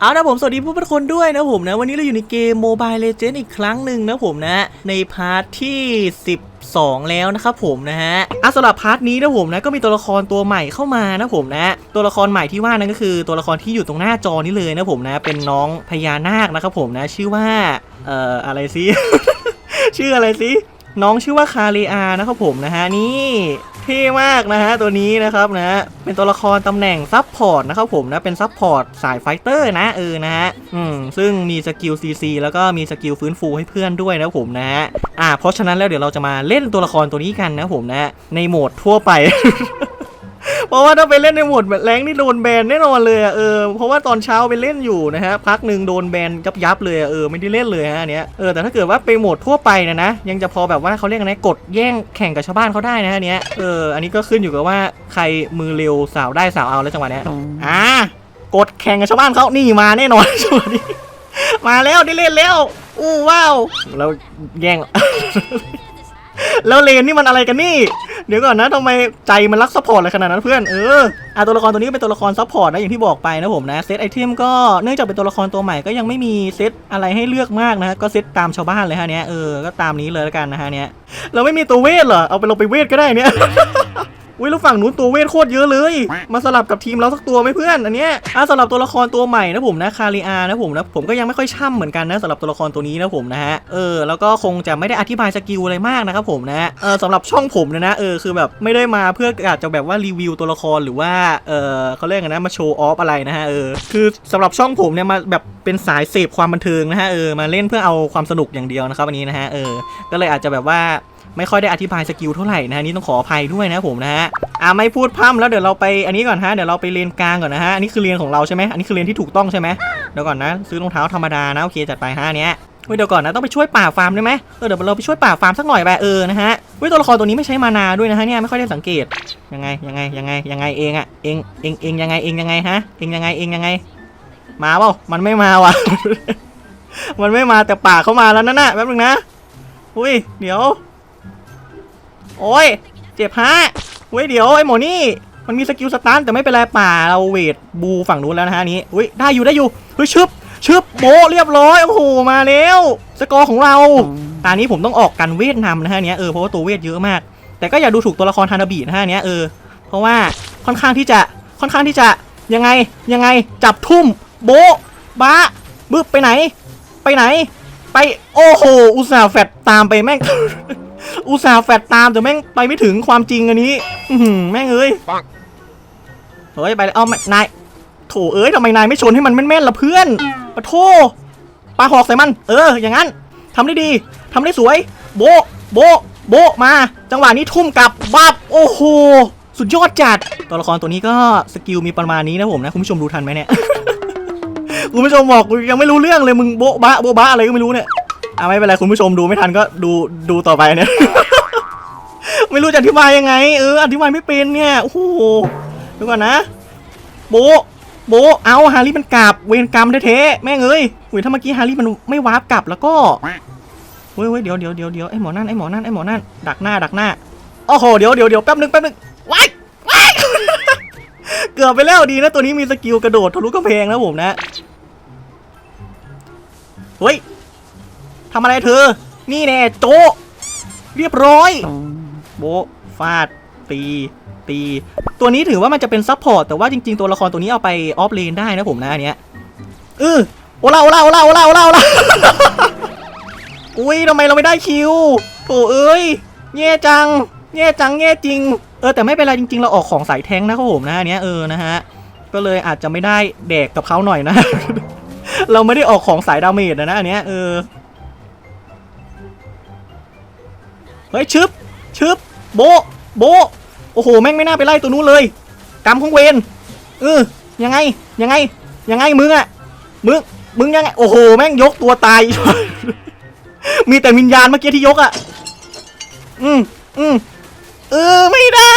เอานะผมสวัสดีผู้เป็นคนด้วยนะผมนะ วันนี้เราอยู่ในเกม Mobile Legends อีกครั้งหนึ่งนะผมนะ ในพาร์ทที่12แล้วนะครับผมนะฮะอะสำหรับพาร์ทนี้นะผมนะก็มีตัวละครตัวใหม่เข้ามานะผมนะ ตัวละครใหม่ที่ว่านั่นก็คือตัวละครที่อยู่ตรงหน้าจอนี้เลยนะผมนะ เป็นน้องพญานาคนะครับผมนะ ชื่อว่าเอ่ออะไรสิ ชื่ออะไรสิ น้องชื่อว่าคาเรอานะครับผมนะฮะนี่ ท่มากนะฮะตัวนี้นะครับนะ เป็นตัวละครตำแหน่งซับพอร์ตนะครับผมนะเป็นซับพอร์ตสายไฟเตอร์นะเออนะฮะอืมซึ่งมีสกิล CC แล้วก็มีสกิลฟื้นฟูให้เพื่อนด้วยนะผมนะฮะอ่าเพราะฉะนั้นแล้วเดี๋ยวเราจะมาเล่นตัวละครตัวนี้กันนะผมนะในโหมดทั่วไป เพราะว่าถ้าไปเล่นในโหมดแบบแรงนี่โดนแบนแน่นอนเลยอะเออเพราะว่าตอนเช้าไปเล่นอยู่นะฮะพักหนึ่งโดนแบนยับยับๆเลยอะเออไม่ได้เล่นเลยฮะอันเนี้ยเออแต่ถ้าเกิดว่าไปโหมดทั่วไปนะนะยังจะพอแบบว่าเขาเรียกอะไรกดแย่งแข่งกับชาวบ้านเขาได้นะฮะอันเนี้ยเอออันนี้ก็ขึ้นอยู่กับว่าใครมือเร็วสาวได้สาวเอาแล้วจังหวะเนี้ยอ่ากดแข่งกับชาวบ้านเขานี่มาแน่นอนจังหวะนี้มาแล้วได้เล่นแล้วอู้ว้าวแล้วแย่งแล้วเลนนี่มันอะไรกันนี่ เดี๋ยวก่อนนะทำไมใจมันรักซัพพอร์ตอะไรขนาดนั้นเพื่อนเอออะตัวละครตัวนี้เป็นตัวละครซัพพอร์ตนะอย่างที่บอกไปนะผมนะเซตไอเทมก็เนื่องจากเป็นตัวละครตัวใหม่ก็ยังไม่มีเซตอะไรให้เลือกมากนะก็เซตตามชาวบ้านเลยฮะเนี้ยเออก็ตามนี้เลยแล้วกันนะฮะเนี้ยเราไม่มีตัวเวทเหรอเอาไปลงไปเวทก็ได้เนี้ย อุ้ยแล้วฝั่งนู้นตัวเวทโคตรเยอะเลย มาสลับกับทีมเราสักตัวไหมเพื่อนอันเนี้ยอะสำหรับตัวละครตัวใหม่นะผมนะคาริอานะผมนะผมก็ยังไม่ค่อยช่ำเหมือนกันนะสำหรับตัวละครตัวนี้นะผมนะฮะเออแล้วก็คงจะไม่ได้อธิบายสกิลอะไรมากนะครับผมนะเออสำหรับช่องผมเนยนะเออคือแบบไม่ได้มาเพื่ออาจจะแบบว่ารีวิวตัวละครหรือว่าเออเขาเรียกกันนะมาโชว์ออฟอะไรนะฮะเออคือสำหรับช่องผมเนี่ยมาแบบเป็นสายเสพความบันเทิงนะฮะเออมาเล่นเพื่อเอาความสนุกอย่างเดียวนะครับวันนี้นะฮะเออก็เลยอาจจะแบบว่า ไม่ค่อยได้อธิบายสกิลเท่าไหร่นะฮะนี่ต้องขออภัยด้วยนะผมนะฮะอ่าไม่พูดพร่ำแล้วเดี๋ยวเราไปอันนี้ก่อนฮะเดี๋ยวเราไปเลนกลางก่อนนะฮะอันนี้คือเลนของเราใช่ไหมอันนี้คือเลนที่ถูกต้องใช่ไหมเดี๋ยวก่อนนะ ซื้อรองเท้าธรรมดานะโอเคจัดไปฮะอันเนี้ยเว้ยเดี๋ยวก่อนนะต้องไปช่วยป่าฟาร์มได้ไหมเออเดี๋ยวเราไปช่วยป่าฟาร์มสักหน่อยไปเออนะฮะเว้ยตัวละครตัวนี้ไม่ใช้มานาด้วยนะฮะเนี่ยไม่ค่อยได้สังเกตยังไงยังไงยังไงยังไงเองอะเองเองเองยังไงเองยังไงฮะเองยังไงเองยังไง มาเปล่ามันไม่มาว่ะมันไม่มาแต่ป่าเข้ามาแล้วนั่นน่ะแป๊บนึงนะอุ้ยเดี๋ยว โอ้ย เจ็บฮะเว้ยเดี๋ยวไอ้หมอนี่ มันมีสกิลสตาร์แต่ไม่เป็นไรป่าเราเวทบูฝั่งนู้นแล้วนะฮะนี้อุ้ยได้อยู่ได้อยู่เฮ้ยชึบชึบโบเรียบร้อยโอ้โหมาแล้วสกอร์ของเราตอนนี้ผมต้องออกกันเวทนำนะฮะเนี้ยเออเพราะว่าตัวเวทเยอะมาก แต่ก็อย่าดูถูกตัวละครฮานาบินะฮะเนี้ยเออเพราะว่าค่อนข้างที่จะค่อนข้างที่จะยังไงยังไงจับทุ่มโบะบะบึบไปไหน ไปไหน ไปโอ้โหอุตส่าห์แฟดตามไปแม่ง อุตส่าห์แฟดตามแต่แม่งไปไม่ถึงความจริงอันนี้ อือหือแม่งเอ้ยปังเฮ้ยไปเลยเอานายโถเอ้ยทำไมนายไม่ชนให้มันแม่นๆล่ะเพื่อนปะโถปาหอกใส่มัน เออ อย่างนั้นทำได้ดีทำได้สวย โบะโบะโบะมา จังหวะนี้ทุ่มกลับบับโอ้โหสุดยอดจัดตัวละครตัวนี้ก็สกิลมีประมาณนี้นะผมนะคุณผู้ชมดูทันไหมเนี่ยคุณผู้ชมบอกกูยังไม่รู้เรื่องเลยมึงโบ๊ะบะโบ๊ะบะอะไรก็ไม่รู้เนี่ย อะไม่เป็นไรคุณผู้ชมดูไม่ทันก็ดูดูต่อไปเนี่ย ไม่รู้จะอธิบายยังไงเอออธิบายไม่เป็นเนี่ยโอ้โหดูก่อนนะ โบโบเอาฮาริมันกลับเวรกรรมแท้ๆแม่งเอ้ยอุ้ยถ้าเมื่อกี้ฮาริมันไม่วาร์ปกลับแล้วก็เว้ยเว้ยเดี๋ยวเดี๋ยวเดี๋ยวเดี๋ยวไอ้หมอนั่นไอ้หมอนั่นไอ้หมอนั่นดักหน้าดักหน้าโอ้โหเดี๋ยวเดี๋ยวเดี๋ยวแป๊บนึงแป๊บนึงว้ายว้ายเกือบไปแล้วดีนะตัวนี้มีสกิลกระโดดทะลุกระเพงนะผมนะเฮ้ย ทำอะไรเธอ นี่แน่โจะเรียบร้อย โบฟาด ตี ตี ตัวนี้ถือว่ามันจะเป็นซับพอร์ต แต่ว่าจริงๆ ตัวละครตัวนี้เอาไปออฟเลนได้นะผมนะอันเนี้ยเออโอลาโอลาโอลาโอลาโอลาโอลาอุ้ยทำไมเราไม่ได้คิวโถเอ้ยแย่จังแย่จังแย่จริง เออแต่ไม่เป็นไรจริง ๆ เราออกของสายแทงนะครับผมนะอันเนี้ยเออนะฮะ ก็เลยอาจจะไม่ได้แดกกับเขาหน่อยนะ เราไม่ได้ออกของสายดาเมจนะนะอันเนี้ยเออ เฮ้ยชึบชึบโบโบโอ้โหแม่งไม่น่าไปไล่ตัวนู้นเลยกรรมของเวนเออยังไงยังไงยังไงมึงอะมึงมึงยังไงโอ้โหแม่งยกตัวตาย มีแต่วิญญาณเมื่อกี้ที่ยกอะอืมอืมเออไม่ได้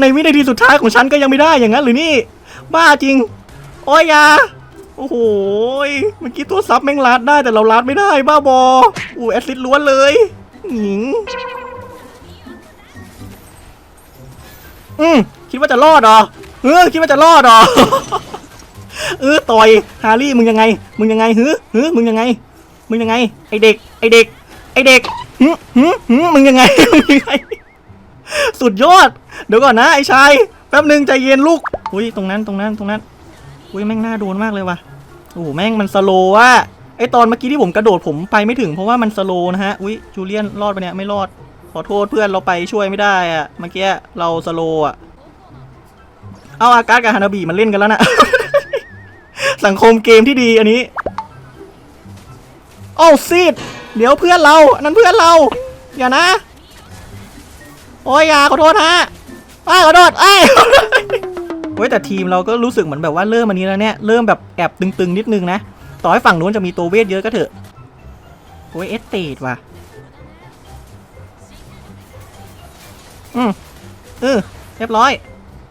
ในวินาทีสุดท้ายของฉันก็ยังไม่ได้อย่างนั้นหรือนี่ บ้าจริงโอ้ยอยาโอ้โหยเมื่อกี้ตัวซับแม่งลัดได้แต่เราลัดไม่ได้ บ้าบออู้แอซิดล้วนเลย หญิง อืมคิดว่าจะรอดเหรอ เออคิดว่าจะรอดเหรอ เออต่อยฮารี่มึงยังไง มึงยังไงฮึฮึมึงยังไง มึงยังไง ไอเด็ก ไอเด็ก ไอเด็กฮึฮึฮึมึงยังไงมึงยังไง สุดยอด เดี๋ยวก่อนนะไอชาย แป๊บหนึ่งใจเย็นลูก อุ้ยตรงนั้นตรงนั้นตรงนั้น อุ้ยแม่งน่าโดนมากเลยว่ะ โอ้แม่งมันสโลว์อะ ไอตอนเมื่อกี้ที่ผมกระโดดผมไปไม่ถึงเพราะว่ามันสโลนะฮะ อุ้ยจูเลียนรอดปะเนี่ยไม่รอด ขอโทษเพื่อนเราไปช่วยไม่ได้อะเมื่อกี้เราสโลอะเอาอากาศกับฮานาบิมันเล่นกันแล้วนะ สังคมเกมที่ดีอันนี้โอ้ซีดเดี๋ยวเพื่อนเรานนั้นเพื่อนเรา อย่านะ โอ้ยอย่าขอโทษฮะอ้าขอโทษอ้เฮ้ยแต่ทีมเราก็รู้สึกเหมือนแบบว่าเริ่มอันนี้แล้วเนี่ย เริ่มแบบแอบตึงๆนิดนึงนะ ต่อให้ฝั่งนู้นจะมีตัวเวทเยอะก็เถอะโอ้ยเอสเตดว่ะ อืมเออเรียบร้อย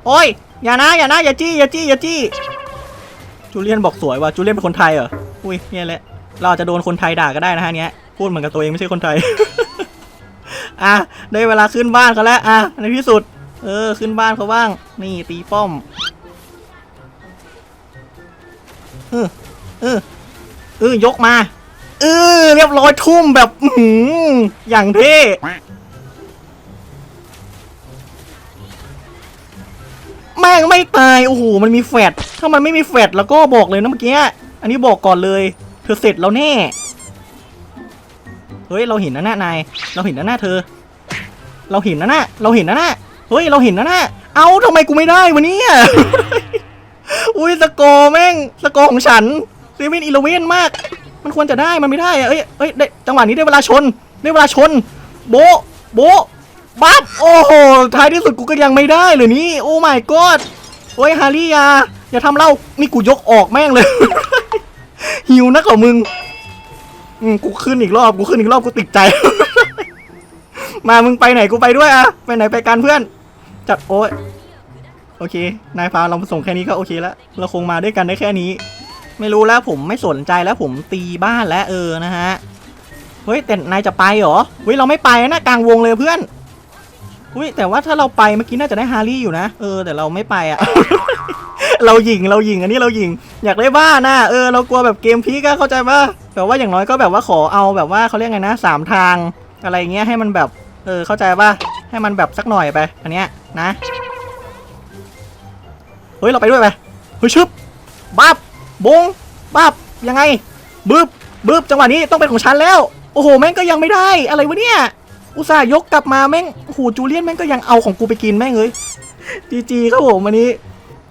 โอ้ย อย่านะ อย่านะ อย่าจี้ อย่าจี้ อย่าจี้ จูเลียนบอกสวยว่ะ จูเลียนเป็นคนไทยเหรอ อุ้ยเนี่ยแหละ เราอาจจะโดนคนไทยด่าก็ได้นะฮะเนี้ย พูดเหมือนกับตัวเองไม่ใช่คนไทย อะ ได้เวลาขึ้นบ้านเขาแล้ว อะ ในที่สุด เออ ขึ้นบ้านเขาบ้าง นี่ตีป้อม เออ เออ เออยกมาเออเรียบร้อยทุ่มแบบหืออย่างเท่แม่งไม่ตายโอ้โหมันมีแฟดถ้ามันไม่มีแฟดแล้วก็บอกเลยนะเมื่อกี้อันนี้บอกก่อนเลย เธอเสร็จแล้วแน่เฮ้ยเราเห็นนะหน้านายเราเห็นนะหน้าเธอ เราเห็นนะหน้าเราเห็นนะหน้าเฮ้ยเราเห็นนะหน้าเอ้าทำไมกูไม่ได้วะเนี่ยอุ้ยสกอร์แม่งสกอร์ของฉัน เซเว่นอีเลเวนมาก มันควรจะได้มันไม่ได้อะเอ้ยเอ้ยได้จังหวะนี้ได้เวลาชน ได้เวลาชน โบโบบัฟโอ้โหท้ายที่สุดกูก็ยังไม่ได้เลยนี่โอ้ my god โอ้ยฮาริยาอย่าทำเล่านี่กูยกออกแม่งเลย หิวนักเหรอมึงอืมกูขึ้นอีกรอบกูขึ้นอีกรอบกูติดใจ มามึงไปไหนกูไปด้วยอะไปไหนไปกันเพื่อน จัดโอ้ยโอเค นายพาเราส่งแค่นี้ก็โอเคแล้ว เราคงมาด้วยกันได้แค่นี้ ไม่รู้แล้วผมไม่สนใจแล้วผมตีบ้านแล้วเออนะฮะเฮ้ยแต่นายจะไปเหรอเฮ้ยเราไม่ไปนะกลางวงเลยเพื่อนอุ้ยแต่ว่าถ้าเราไปเมื่อกี้น่าจะได้ฮารี่อยู่นะเออแต่เราไม่ไปอะเราหยิงเราหยิงอันนี้เราหยิง อยากได้บ้านนะเออเรากลัวแบบเกมพีกอะเข้าใจป่ะแบบว่าอย่างน้อยก็แบบว่าขอเอาแบบว่าเขาเรียกไงนะสามทาง อะไรเงี้ยให้มันแบบเออเข้าใจป่ะให้มันแบบสักหน่อยไปอันเนี้ยนะเฮ้ยเราไปด้วยไปเฮ้ยชึบบับ บงบับยังไงบึบบึบจังหวะนี้ต้องเป็นของฉันแล้ว โอ้โห แม่งก็ยังไม่ได้ อะไรวะเนี่ย อุตส่าห์ยกกลับมาแม่งโอ้โหจูเลียนแม่งก็ยังเอาของกูไปกินแม่งเลยจีจีครับผมวันนี้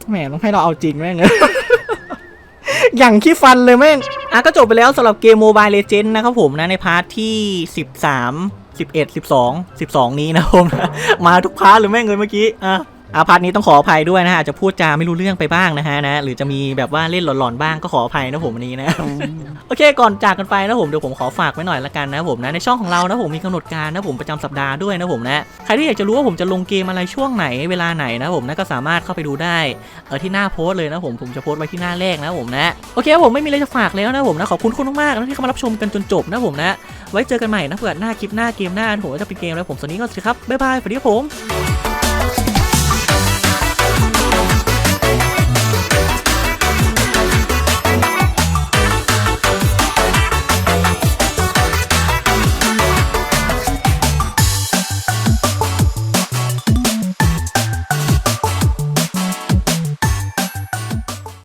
แหมต้องให้เราเอาจริงแม่งเลยอย่างขี้ฟันเลยแม่ง อะก็จบไปแล้วสำหรับเกม Mobile Legends นะครับผมนะในพาร์ทที่ 13 11 12 12 นี้นะครับผมนะมาทุกพาร์ทเลยแม่งเลยเมื่อกี้ อะ อาพาร์ทนี้ต้องขออภัยด้วยนะฮะอาจจะพูดจาไม่รู้เรื่องไปบ้างนะฮะนะหรือจะมีแบบว่าเล่นหลอนๆบ้างก็ขออภัยนะผมวันนี้นะ โอเคก่อนจากกันไปนะผมเดี๋ยวผมขอฝากไว้หน่อยละกันนะผมนะในช่องของเรานะผมมีกำหนดการนะผมประจำสัปดาห์ด้วยนะผมนะใครที่อยากจะรู้ว่าผมจะลงเกมอะไรช่วงไหนเวลาไหนนะผมนะก็สามารถเข้าไปดูได้เออที่หน้าโพสต์เลยนะผมผมจะโพสต์ไว้ที่หน้าแรกนะผมนะโอเคผมไม่มีอะไรจะฝากแล้วนะผมนะขอบคุณคุณมากๆนะที่เข้ามารับชมกันจนจบนะผมนะ ไว้เจอกันใหม่นะเผื่อหน้าคลิปหน้าเกมหน้าผมว่าจะเป็นเกมแล้วผมสวัสดีก็สวัสดีครับบ๊ายบายสวัสดีครับผม